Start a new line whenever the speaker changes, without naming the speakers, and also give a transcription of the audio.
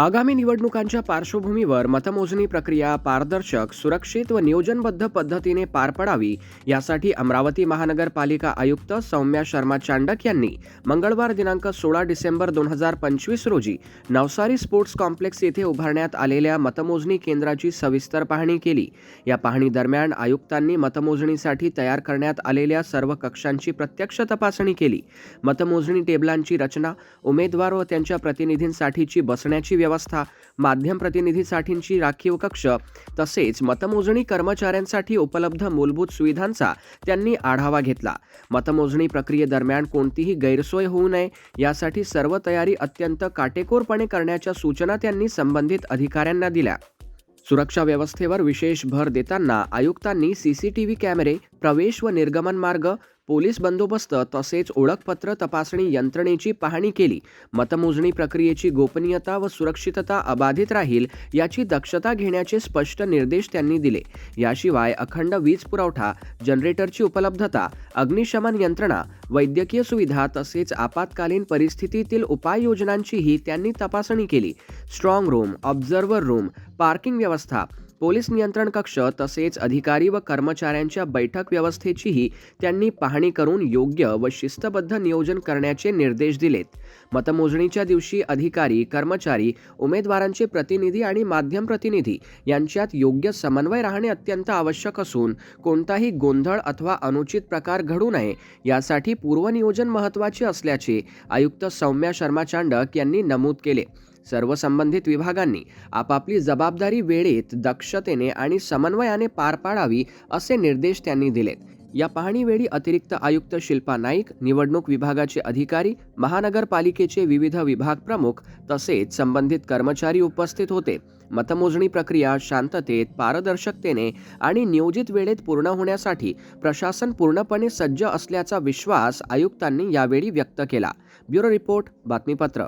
आगामी निवडणुकांच्या पार्श्वभूमीवर मतमोजणी प्रक्रिया पारदर्शक सुरक्षित व नियोजनबद्ध पद्धतीने पार पडावी यासाठी अमरावती महानगरपालिका आयुक्त सौम्या शर्मा चांडक यांनी मंगळवार दिनांक सोळा डिसेंबर दोन हजार पंचवीस रोजी नवसारी स्पोर्ट्स कॉम्प्लेक्स येथे उभारण्यात आलेल्या मतमोजणी केंद्राची सविस्तर पाहणी केली. या पाहणी दरम्यान आयुक्तांनी मतमोजणीसाठी तयार करण्यात आलेल्या सर्व कक्षांची प्रत्यक्ष तपासणी केली. मतमोजणी टेबलांची रचना उमेदवार व त्यांच्या प्रतिनिधींसाठीची बसण्याची व्यवस्था माध्यम प्रतिनिधीसाठींची राखीव कक्ष तसेच मतमोजणी कर्मचाऱ्यांसाठी उपलब्ध मूलभूत सुविधांचा त्यांनी आढावा घेतला. मतमोजणी प्रक्रियेदरम्यान कोणतीही गैरसोय होऊ नये यासाठी सर्व तयारी अत्यंत काटेकोरपणे करण्याच्या सूचना त्यांनी संबंधित अधिकाऱ्यांना दिल्या. सुरक्षा व्यवस्थेवर विशेष भर देताना आयुक्तांनी सीसीटीव्ही कॅमेरे प्रवेश व निर्गमन मार्ग पोलीस बंदोबस्त तसेच ओळखपत्र तपासणी यंत्रणेची पाहणी केली. मतमोजणी प्रक्रियेची गोपनीयता व सुरक्षितता अबाधित राहील याची दक्षता घेण्याचे स्पष्ट निर्देश त्यांनी दिले. याशिवाय अखंड वीज पुरवठा जनरेटरची उपलब्धता अग्निशमन यंत्रणा वैद्यकीय सुविधा तसेच आपत्कालीन परिस्थितीतील उपाययोजनांचीही त्यांनी तपासणी केली. Strong room observer room parking व्यवस्था पोलीस नियंत्रण कक्ष तसेच अधिकारी व कर्मचाऱ्यांच्या बैठक व्यवस्थेचीही त्यांनी पाहणी करून योग्य व शिस्तबद्ध नियोजन करण्याचे निर्देश दिलेत. मतमोजणीच्या दिवशी अधिकारी कर्मचारी उमेदवारांचे प्रतिनिधी आणि माध्यम प्रतिनिधी यांच्यात योग्य समन्वय राहणे अत्यंत आवश्यक असून कोणताही गोंधळ अथवा अनुचित प्रकार घडू नये यासाठी पूर्वनियोजन महत्त्वाचे असल्याचे आयुक्त सौम्या शर्मा चांडक यांनी नमूद केले. सर्व संबंधित विभागांनी आपापली जबाबदारी वेळेत दक्षतेने आणि समन्वयाने पार पाडावी असे निर्देश त्यांनी दिलेत. या पाहणीवेळी अतिरिक्त आयुक्त शिल्पा नाईक निवडणूक विभागाचे अधिकारी महानगरपालिकेचे विविध विभाग प्रमुख तसेच संबंधित कर्मचारी उपस्थित होते. मतमोजणी प्रक्रिया शांततेत पारदर्शकतेने आणि नियोजित वेळेत पूर्ण होण्यासाठी प्रशासन पूर्णपणे सज्ज असल्याचा विश्वास आयुक्तांनी यावेळी व्यक्त केला. ब्युरो रिपोर्ट बातमीपत्र.